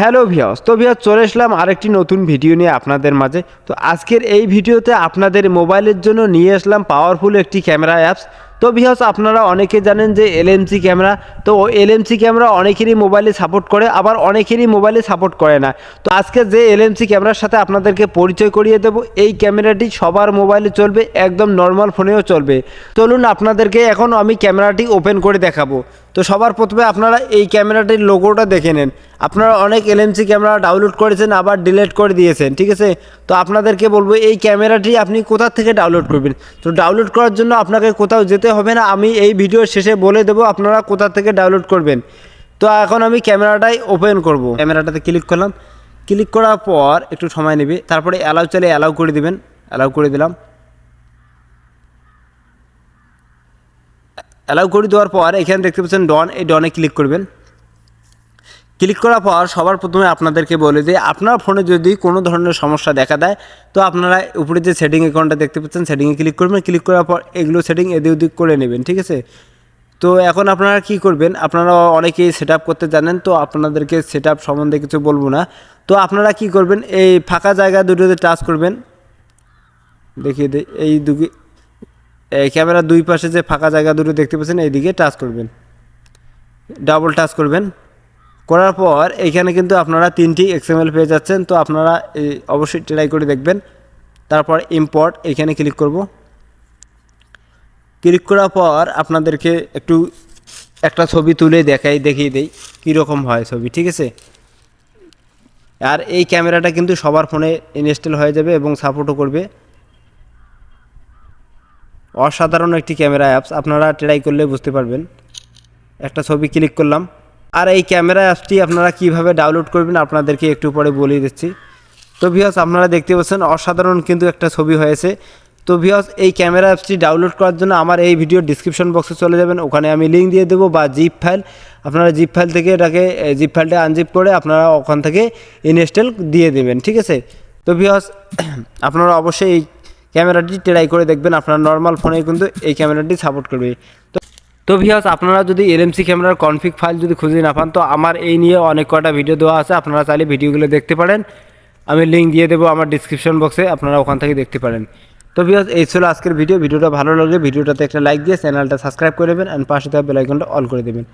Hello ভিওস তো ভিওস চলে আসলাম আরেকটি নতুন ভিডিও নিয়ে আপনাদের মাঝে। তো আজকের এই ভিডিওতে আপনাদের মোবাইলের জন্য নিয়ে আসলাম পাওয়ারফুল একটি ক্যামেরা অ্যাপস তো ভিওস আপনারা অনেকে জানেন যে এলএমসি ক্যামেরা তো এলএমসি ক্যামেরা অনেকেরই মোবাইলে সাপোর্ট করে, আবার অনেকেরই মোবাইলে সাপোর্ট করে না। তো আজকে যে এলএমসি ক্যামেরার সাথে আপনাদেরকে পরিচয় করিয়ে দেব, এই ক্যামেরাটি সবার মোবাইলে চলবে, একদম নর্মাল ফোনেও চলবে। চলুন আপনাদেরকে এখন আমি ক্যামেরাটি ওপেন করে দেখাবো। তো সবার প্রথমে আপনারা এই ক্যামেরাটির লোগোটা দেখে নেন। আপনারা অনেক এলএমসি ক্যামেরা ডাউনলোড করেছেন, আবার ডিলিট করে দিয়েছেন, ঠিক আছে? তো আপনাদেরকে বলব, এই ক্যামেরাটি আপনি কোথা থেকে ডাউনলোড করবেন? তো ডাউনলোড করার জন্য আপনাকে কোথাও যেতে হবে না, আমি এই ভিডিওর শেষে বলে দেবো আপনারা কোথা থেকে ডাউনলোড করবেন। তো এখন আমি ক্যামেরাটাই ওপেন করব। ক্যামেরাটাতে ক্লিক করলাম। ক্লিক করার পর একটু সময় নেবে। তারপরে অ্যালাউ চাইলে অ্যালাউ করে দিবেন। অ্যালাউ করে দিলাম। অ্যালাউ করে দেওয়ার পর এখানে দেখতে পাচ্ছেন ডন এই ডনে ক্লিক করবেন। ক্লিক করার পর সবার প্রথমে আপনাদেরকে বলে যে আপনার ফোনে যদি কোনো ধরনের সমস্যা দেখা দেয়, তো আপনারা উপরে যে সেটিং অ্যাকাউন্টটা দেখতে পাচ্ছেন, সেটিংয়ে ক্লিক করবেন। ক্লিক করার পর এগুলো সেটিং এদিক ওদিক করে নেবেন, ঠিক আছে? তো এখন আপনারা কি করবেন, আপনারা অনেকেই সেট করতে জানেন, তো আপনাদেরকে সেট সম্বন্ধে কিছু বলব না। তো আপনারা কি করবেন, এই ফাঁকা জায়গা দুটোতে টাচ করবেন। দেখিয়ে দিই, এই দুটি এই ক্যামেরার দুই পাশে যে ফাঁকা জায়গা দুটো দেখতে পাচ্ছেন, এইদিকে টাচ করবেন। ডাবল টাচ করবেন। করার পর এইখানে কিন্তু আপনারা তিনটি এক্সএমএল পেয়ে যাচ্ছেন। তো আপনারা অবশ্যই ট্রাই করে দেখবেন। তারপর ইম্পোর্ট এখানে ক্লিক করব। ক্লিক করার পর আপনাদেরকে একটু একটা ছবি তুলে দেখাই, দেখিয়ে দেই কীরকম হয় ছবি, ঠিক আছে? আর এই ক্যামেরাটা কিন্তু সবার ফোনে ইনস্টল হয়ে যাবে এবং সাপোর্টও করবে। অসাধারণ একটি ক্যামেরা অ্যাপস আপনারা ট্রাই করলে বুঝতে পারবেন। একটা ছবি ক্লিক করলাম। আর এই ক্যামেরা অ্যাপসটি আপনারা কীভাবে ডাউনলোড করবেন আপনাদেরকে একটু পরে বলিয়ে দিচ্ছি। তো ভিওস আপনারা দেখতে পাচ্ছেন অসাধারণ কিন্তু একটা ছবি হয়েছে। তো ভিওস এই ক্যামেরা অ্যাপসটি ডাউনলোড করার জন্য আমার এই ভিডিও ডিসক্রিপশন বক্সে চলে যাবেন। ওখানে আমি লিঙ্ক দিয়ে দেবো বা জিপ ফাইল আপনারা জিপ ফাইল থেকে এটাকে জিপ ফাইলটা আনজিপ করে আপনারা ওখান থেকে ইনস্টল দিয়ে দেবেন, ঠিক আছে? তো ভিওস আপনারা অবশ্যই এই ক্যামেরাটি ট্রাই করে দেখবেন। আপনার নর্মাল ফোনে কিন্তু এই ক্যামেরাটি সাপোর্ট করবে। তো তো ভিওস আপনারা যদি এলএমসি ক্যামেরার কনফিগ ফাইল যদি খুঁজে না পান, তো আমার এই নিয়ে অনেক কটা ভিডিও দেওয়া আছে, আপনারা চাইলে ভিডিওগুলো দেখতে পারেন। আমি লিঙ্ক দিয়ে দেবো আমার ডিসক্রিপশন বক্সে আপনারা ওখান থেকে দেখতে পারেন। তো ভিওস এই ছিল আজকের ভিডিও ভিডিওটা ভালো লাগলে, ভিডিওটাতে একটা লাইক দিয়ে চ্যানেলটা সাবস্ক্রাইব করে দেবেন অ্যান্ড পাশে থাকা বেলাইকনটা অল করে দেবেন।